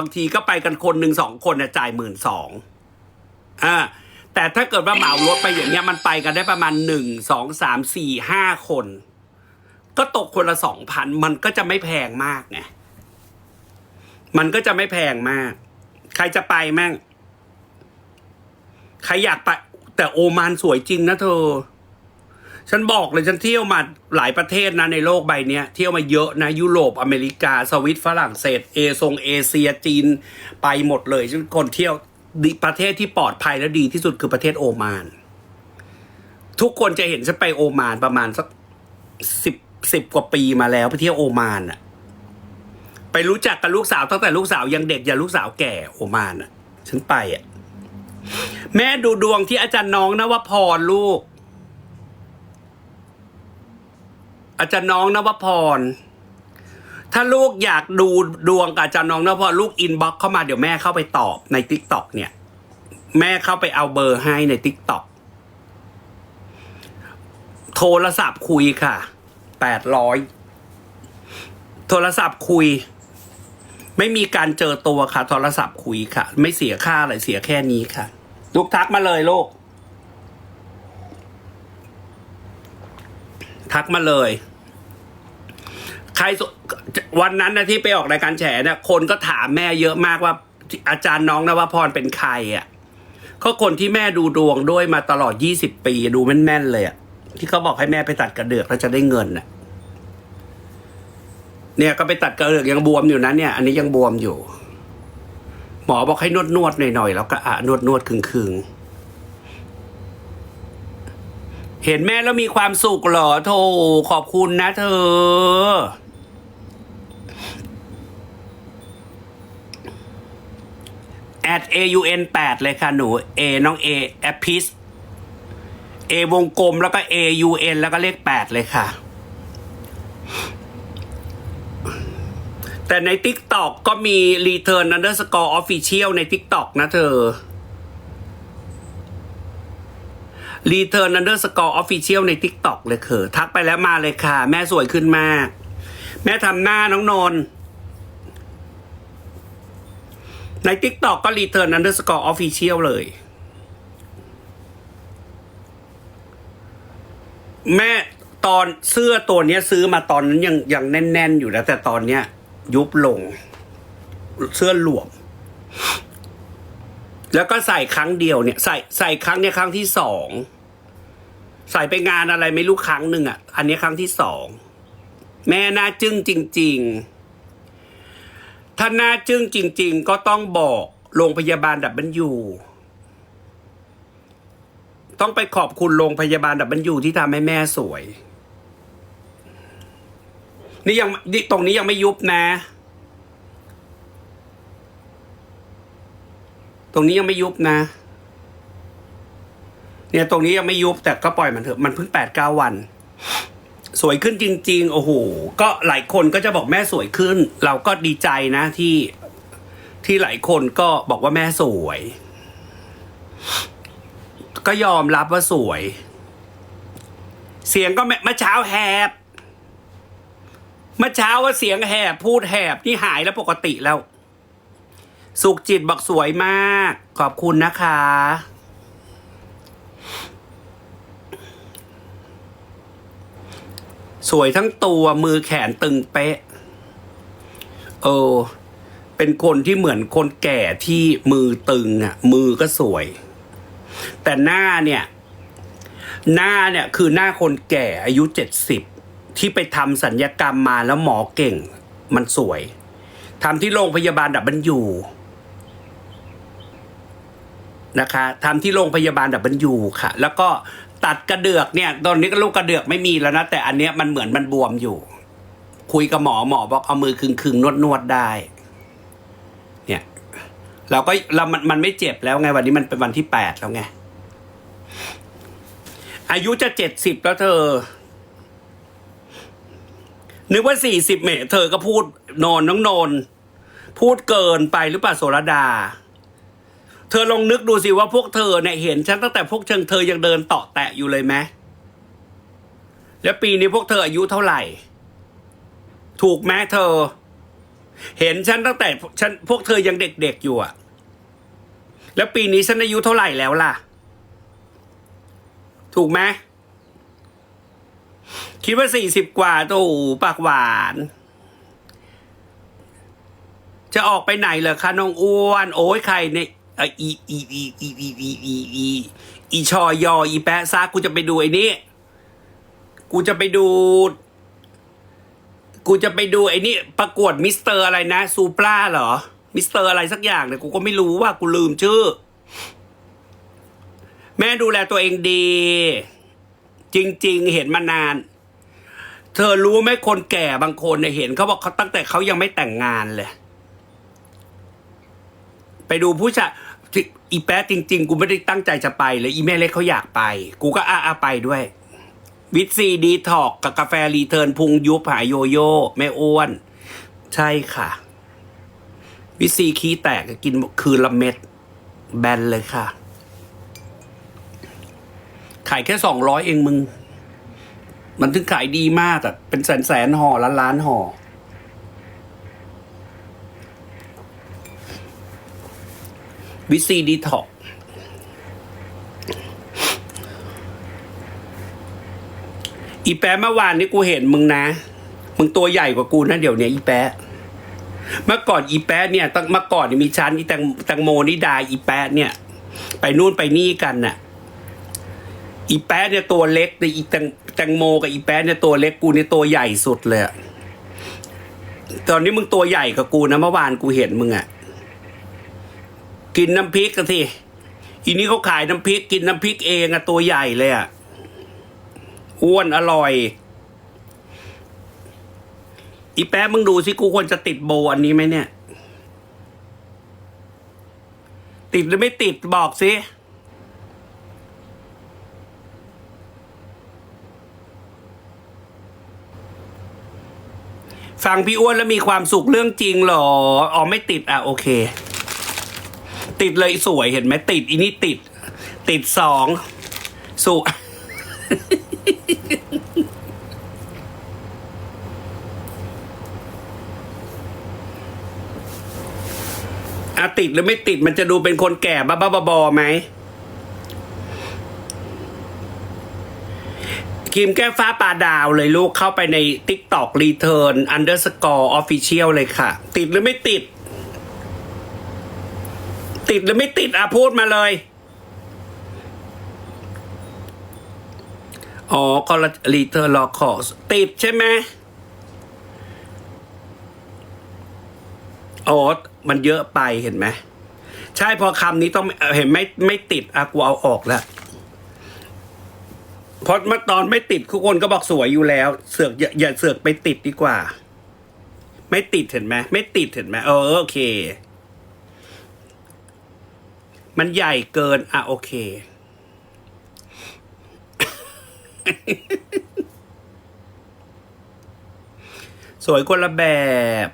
บางทีก็ไปกันคนหนึ่งสองคนนะจ่ายหมื่นสองอ่าแต่ถ้าเกิดว่าเหมารถไปอย่างเงี้ยมันไปกันได้ประมาณหนึ่งสองสามสี่ห้าคน ก็ตกคนละสองพันมันก็จะไม่แพงมากไงมันก็จะไม่แพงมาก ใครจะไปแม่ง ใครอยากไป แต่โอมานสวยจริงนะเธอ ฉันบอกเลยฉันเที่ยวมาหลายประเทศนะในโลกใบเนี้ยเที่ยวมาเยอะนะ ยุโรปอเมริกา สวิตฝรั่งเศส เอทรงเอเชียจีนไปหมดเลยฉันคนเที่ยวประเทศที่ปลอดภัยและดีที่สุดคือประเทศโอมาน ทุกคนจะเห็นฉันไปโอมานประมาณสักสิบสิบกว่าปีมาแล้วไปเที่ยวโอมานอะไปรู้จักกับลูกสาวตั้งแต่ลูกสาวยังเด็กอย่าลูกสาวแก่โอมานอะฉันไปอะแม่ดูดวงที่อาจารย์น้องนะว่าพรลูก อาจารย์น้องนวพร ถ้าลูกอยากดูดวงกับอาจารย์น้องนวพรลูกอินบ็อกเข้ามาเดี๋ยวแม่เข้าไปตอบในทิกตอกเนี่ย แม่เข้าไปเอาเบอร์ให้ในทิกตอกโทรศัพท์คุยค่ะแปดร้อยโทรศัพท์คุย ไม่มีการเจอตัวค่ะ โทรศัพท์คุยค่ะ ไม่เสียค่าอะไรเสียแค่นี้ค่ะ ลูกทักมาเลยลูกทักมาเลย รวันนั้นนะที่ไปออกรายการแฉเนี่ยคนก็ถามแม่เยอะมากว่าอาจารย์น้องนวพรเป็นใครอะก็คนที่แม่ดูดวงด้วยมาตลอดยี่สิบปีดูแม่นๆเลยอะที่เขาบอกให้แม่ไปตัดกระเดือกแล้วจะได้เงินอะ เนี่ยก็ไปตัดกระเดือกยังบวมอยู่นะเนี่ย อันนี้ยังบวมอยู่ หมอบอกให้นวดนวดหน่อยๆแล้วก็อะนวดนวดคึงคึงๆเห็นแม่แล้วมีความสุขเหรอโธขอบคุณนะเธอ at aun 8เลยค่ะหนู a น้อง a แอปพิส a วงกลมแล้วก็ aun แล้วก็เลข 8 เลยค่ะ แต่ใน TikTok ก็มี return underscore official ใน TikTok นะเธอรีเทิร์น underscore official ใน TikTok เลยเขอทักไปแล้วมาเลยค่ะ แม่สวยขึ้นมาก แม่ทำหน้าน้องนนท์ ใน TikTok ก็ return underscore official เลย แม่ตอนเสื้อตัวเนี้ยซื้อมาตอนนั้นยังยังแน่น ๆ อยู่นะแต่ตอนเนี้ย ยุบลง เสื้อหลวม แล้วก็ใส่ครั้งเดียวเนี่ย ใส่ใส่ครั้งเนี้ยครั้งที่สองใส่ไปงานอะไรไม่รู้ครั้งหนึ่งอะ อันนี้ครั้งที่สอง แม่น่าจึ้งจริง ๆ ถ้าน่าจึ้งจริง ๆ ก็ต้องบอกโรงพยาบาลดับเบิลยูต้องไปขอบคุณโรงพยาบาลดับเบิลยูที่ทำให้แม่สวย นี่ยังนี่ตรงนี้ยังไม่ยุบนะ ตรงนี้ยังไม่ยุบนะ เนี่ยตรงนี้ยังไม่ยุบแต่ก็ปล่อยมันเถอะมันเพิ่งแปดเก้าวัน สวยขึ้นจริง ๆ โอ้โห ก็หลายคนก็จะบอกแม่สวยขึ้น เราก็ดีใจนะที่ที่หลายคนก็บอกว่าแม่สวย ก็ยอมรับว่าสวย เสียงก็ไม่เมื่อเช้าแหบเมื่อเช้าว่าเสียงแหบพูดแหบนี่หายแล้วปกติแล้ว สุขจิตบอกสวยมาก ขอบคุณนะคะ สวยทั้งตัวมือแขนตึงเป๊ะ เออ เป็นคนที่เหมือนคนแก่ที่มือตึงอะ มือก็สวย แต่หน้าเนี่ย หน้าเนี่ยคือหน้าคนแก่อายุเจ็ดสิบที่ไปทำสัญญกรรมมาแล้วหมอเก่ง มันสวยทำที่โรงพยาบาลดับเบิลยูนะคะทำที่โรงพยาบาลดับเบิลยูค่ะ แล้วก็ ตัดกระเดือกเนี่ย ตอนนี้ก็ลูกกระเดือกไม่มีแล้วนะ แต่อันเนี้ยมันเหมือนมันบวมอยู่ คุยกับหมอหมอบอกเอามือคึงคึงนวดนวดได้ เนี่ย เราก็เรามันมันไม่เจ็บแล้วไงวันนี้มันเป็นวันที่แปดแล้วไง อายุจะเจ็ดสิบแล้วเธอ นึกว่าสี่สิบเมตรเธอก็พูดนอนน้องนอนพูดเกินไปหรือเปล่าโสรดา ธอลองนึกดูสิว่าพวกเธอเนี่ยเห็นฉันตั้งแต่พวกเชิงเธอยังเดินเตาะแตะอยู่เลยไหมแล้วปีนี้พวกเธออายุเท่าไหร่ ถูกไหมเธอ เห็นฉันตั้งแต่ฉันพวกเธอยังเด็กๆอยู่อะแล้วปีนี้ฉันอายุเท่าไหร่แล้วล่ะ ถูกไหมคิดว่าสี่สิบกว่าตัวปากหวานจะออกไปไหนเหรอคะน้องอ้วน โอ้ยใครเนี่ย เอ่ออีอีอีอีอีอีอีอีอีชอยออีแปะซากูจะไปดูไอ้นี่กูจะไปดู กูจะไปดูไอ้นี่ประกวดมิสเตอร์อะไรนะซูปราเหรอ มิสเตอร์อะไรสักอย่างเนี่ยกูก็ไม่รู้ว่ากูลืมชื่อ แม่ดูแลตัวเองดี จริง ๆ เห็นมานาน เธอรู้ไหมคนแก่บางคนเนี่ยเห็นเขาบอกเขาตั้งแต่เขายังไม่แต่งงานเลยไปดูผู้ชาย อีแป๊ะจริง ๆ กูไม่ได้ตั้งใจจะไปเลยอีแม่เล็กเขาอยากไป กูก็อาอาไปด้วย วิตซีดีทอกกับกาแฟรีเทิร์นพุงยุบหายโยโย่แม่อ้วน ใช่ค่ะ วิตซีขี้แตกกินคืนละเม็ด แบนเลยค่ะ ขายแค่สองร้อยเองมึง มันถึงขายดีมากอะเป็นแสนแสนๆห่อล้านล้านๆห่อ วิซีดีท็อกอีแปะเมื่อวานนี้กูเห็นมึงนะ มึงตัวใหญ่กว่ากูนะเดี๋ยวนี้อีแปะเมื่อก่อนอีแปะเนี่ยตั้งเมื่อก่อนเนี่ยมีชั้นอีแตงแตงโมนิดาอีแปะเนี่ย ไปนู่นไปนี่กันน่ะ อีแป๊ะเนี่ยตัวเล็กแต่อีแตงแตงโมกับอีแป๊ะเนี่ยตัวเล็กกูเนี่ยตัวใหญ่สุดเลยตอนนี้มึงตัวใหญ่กับกูนะเมื่อวานกูเห็นมึงอะ กินน้ำพริกกันสิอีนี้เขาขายน้ำพริกกินน้ำพริกเองอะตัวใหญ่เลยอะอ้วนอร่อย อีแป๊ะมึงดูสิกูควรจะติดโบอันนี้ไหมเนี่ย ติดหรือไม่ติดบอกสิฟังพี่อ้วนแล้วมีความสุขเรื่องจริงเหรอ อ๋อไม่ติดอะโอเค ติดเลยสวยเห็นไหมติดอีนี่ติด ติดสองสุอะติดหรือไม่ติดมันจะดูเป็นคนแก่บ้าๆบอๆไหมครีมแก้ฟ้าปลาดาวเลยลูกเข้าไปใน TikTok Return Underscore Official เลยค่ะ ติดหรือไม่ติด ติดหรือไม่ติดอะพูดมาเลย อ๋อก็รีเทิร์นรอคอสติดใช่ไหมอ๋อมันเยอะไปเห็นไหมใช่พอคำนี้ต้องเห็นไม่ไม่ติดอะกูเอาออกแล้วเพราะเมื่อตอนไม่ติดทุกคนก็บอกสวยอยู่แล้ว เสือกอย่าอย่าเสือกไปติดดีกว่า ไม่ติดเห็นไหมไม่ติดเห็นไหมเออโอเค มันใหญ่เกิน อะ โอเค สวยคนละแบบ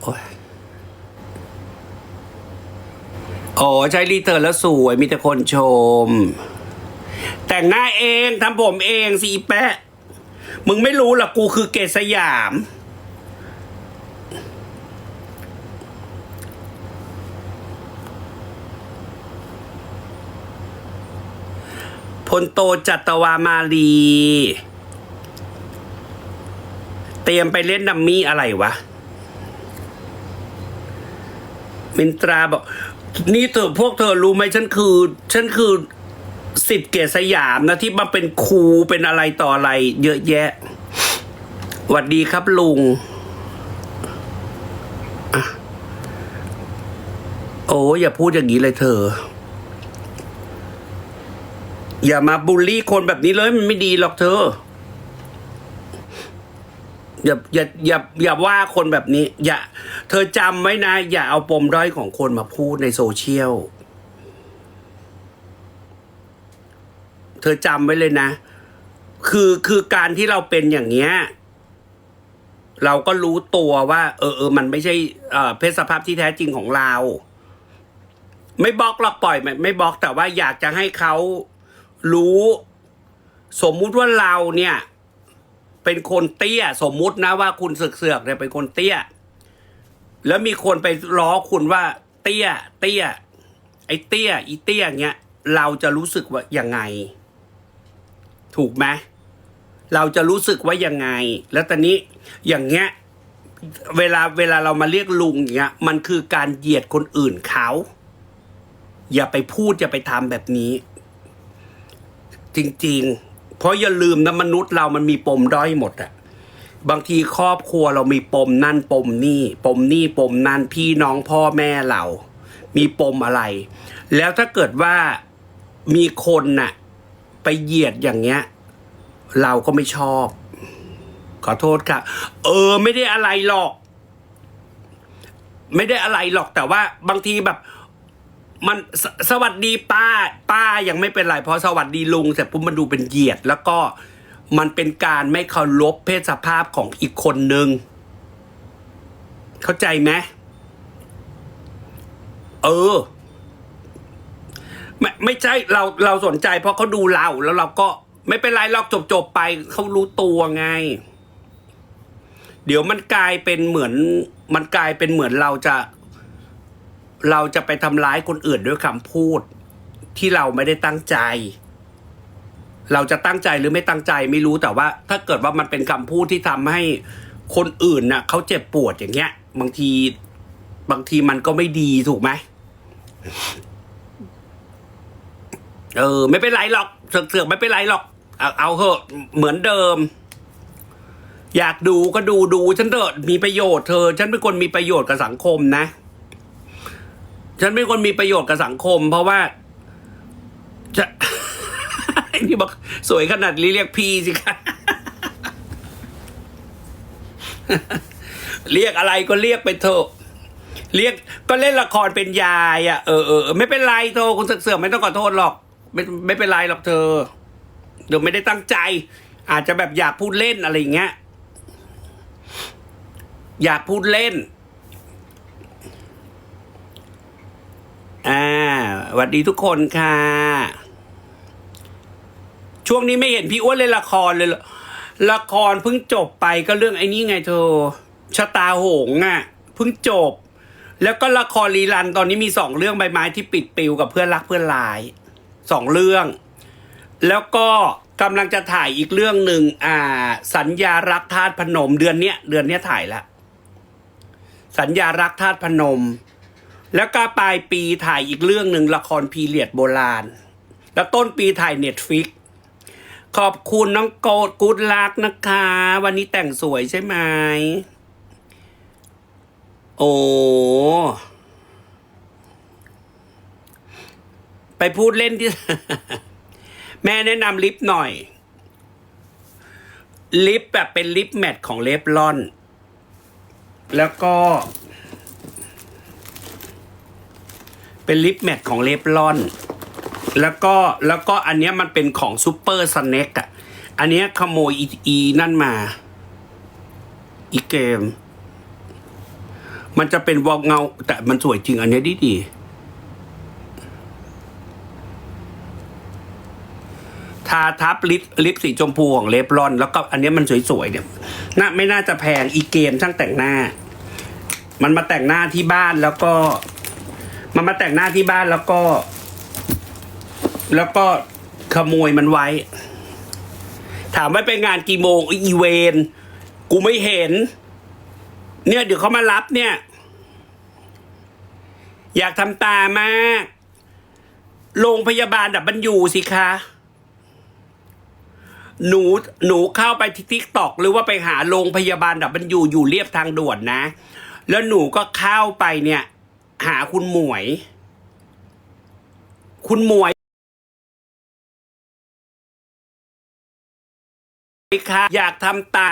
โอ้ยโอ้ใช้รีเทิร์นแล้วสวย มีแต่คนชม แต่งหน้าเองทำผมเองสีแปะ มึงไม่รู้หรอกกูคือเกศสยาม พลโตจัตวามาลี เตรียมไปเล่นดัมมี่อะไรวะ มินตราบอก นี่เธอพวกเธอรู้ไหมฉันคือ ฉันคือ สิทธิ์เกศสยามนะที่มาเป็นครูเป็นอะไรต่ออะไร เยอะแยะหวัดดีครับลุงอโอ้อย่าพูดอย่างนี้เลยเธอ อย่ามาบูลลี่คนแบบนี้เลยมันไม่ดีหรอกเธอ อย่าอย่าอย่าอย่าว่าคนแบบนี้ อย่า เธอจำไว้นะ อย่าเอาปมด้อยของคนมาพูดในโซเชียล เธอจำไว้เลยนะ คือคือการที่เราเป็นอย่างเนี้ยเราก็รู้ตัวว่า เออเออมันไม่ใช่เอเพศสภาพที่แท้จริงของเรา ไม่บล็อกหรอกปล่อยไม่ไม่บล็อกแต่ว่าอยากจะให้เขารู้ สมมุติว่าเราเนี่ย เป็นคนเตี้ย สมมุตินะว่าคุณเสือกๆเนี่ยเป็นคนเตี้ย แล้วมีคนไปล้อคุณว่า เตี้ย เตี้ย ไอ้เตี้ย อีเตี้ยเงี้ยเราจะรู้สึกว่ายังไง ถูกไหมเราจะรู้สึกว่ายังไง แล้วตอนนี้อย่างเงี้ยเวลาเวลาเรามาเรียกลุงอย่างเงี้ยมันคือการเหยียดคนอื่นเขา อย่าไปพูดอย่าไปทำแบบนี้ จริง ๆ เพราะอย่าลืมนะมนุษย์เรามันมีปมด้อยหมดอะบางทีครอบครัวเรามีปมนั่นปมนี่ปมนี่ปมนั่นพี่น้องพ่อแม่เรา มีปมอะไร แล้วถ้าเกิดว่ามีคนน่ะ ไปเหยียดอย่างเงี้ย เราก็ไม่ชอบ ขอโทษค่ะ เออ ไม่ได้อะไรหรอก ไม่ได้อะไรหรอกแต่ว่าบางทีแบบ มันสสวัสดีป้า ป้ายังไม่เป็นไรเพราะสวัสดีลุงเสร็จปุ๊บมันดูเป็นเหยียด แล้วก็มันเป็นการไม่เคารพเพศสภาพของอีกคนนึง เข้าใจไหมเออ ไม่ไม่ใช่เราเราสนใจ เพราะเขาดูเราแล้วเราก็ไม่เป็นไรหรอกจบจบไปเขารู้ตัวไง เดี๋ยวมันกลายเป็นเหมือน มันกลายเป็นเหมือนเราจะ เราจะไปทำร้ายคนอื่นด้วยคำพูด ที่เราไม่ได้ตั้งใจ เราจะตั้งใจหรือไม่ตั้งใจไม่รู้แต่ว่า ถ้าเกิดว่ามันเป็นคำพูดที่ทำให้คนอื่นน่ะเขาเจ็บปวดอย่างเงี้ย บางที บางทีมันก็ไม่ดีถูกไหม เออ ไม่เป็นไรหรอกเสือกๆไม่เป็นไรหรอกเอาเอาเถอะเหมือนเดิม อยากดูก็ดูดูฉันเถอะมีประโยชน์เธอ ฉันเป็นคนมีประโยชน์กับสังคมนะ ฉันเป็นคนมีประโยชน์กับสังคม เพราะว่าจะไอ้นี่บอกสวยขนาดนี้เรียกพี่สิคะเรียกอะไรก็เรียกไปเถอะเรียกก็เล่นละครเป็นยายอะเออเออไม่เป็นไรโทรคุณเสือกๆไม่ต้องขอโทษหรอก ไม่ไม่เป็นไรหรอกเธอ เดี๋ยวไม่ได้ตั้งใจ อาจจะแบบอยากพูดเล่นอะไรอย่างเงี้ย อยากพูดเล่น อ่าสวัสดีทุกคนค่ะ ช่วงนี้ไม่เห็นพี่อ้วนเล่นละครเลย ละครเพิ่งจบไปก็เรื่องไอ้นี่ไงเธอชะตาโหงอะเพิ่งจบ แล้วก็ละครรีรันตอนนี้มีสองเรื่องใบไม้ที่ปิดปิวกับเพื่อนรักเพื่อนลาย สองเรื่อง แล้วก็กำลังจะถ่ายอีกเรื่องหนึ่งอ่า สัญญารักธาตุพนมเดือนเนี้ยเดือนเนี้ยถ่ายละสัญญารักธาตุพนม แล้วก็ปลายปีถ่ายอีกเรื่องหนึ่งละครพีเรียดโบราณ แล้วต้นปีถ่ายเน็ตฟิกขอบคุณน้องโกดกูดลักนะคะ วันนี้แต่งสวยใช่ไหม โอ้ ไปพูดเล่นที่ แม่แนะนำลิปหน่อย ลิปแบบเป็นลิปแมทของเลฟลอน แล้วก็ เป็นลิปแมทของเลฟลอน แล้วก็แล้วก็อันเนี้ยมันเป็นของซูเปอร์สแน็คอะอันเนี้ยขโมยอีนั่นมา อีเกม มันจะเป็นวอลเงา แต่มันสวยจริงอันเนี้ยดีดี ทาทับลิปลิปสีชมพูของเลฟลอน แล้วก็อันนี้มันสวยๆเนี่ยน่าไม่น่าจะแพงอีเกมช่างแต่งหน้า มันมาแต่งหน้าที่บ้านแล้วก็ มันมาแต่งหน้าที่บ้านแล้วก็ แล้วก็ขโมยมันไว้ ถามว่าไปงานกี่โมงอีเวนกูไม่เห็น เนี่ยเดี๋ยวเขามารับเนี่ย อยากทำตามากโรงพยาบาลดับบันยูสิคะ หนูหนูเข้าไปที่ทิกตอกหรือว่าไปหาโรงพยาบาลดับบันยูอยู่เรียบทางด่วนนะ แล้วหนูก็เข้าไปเนี่ย หาคุณหมวย คุณหมวยค่ะอยากทำตา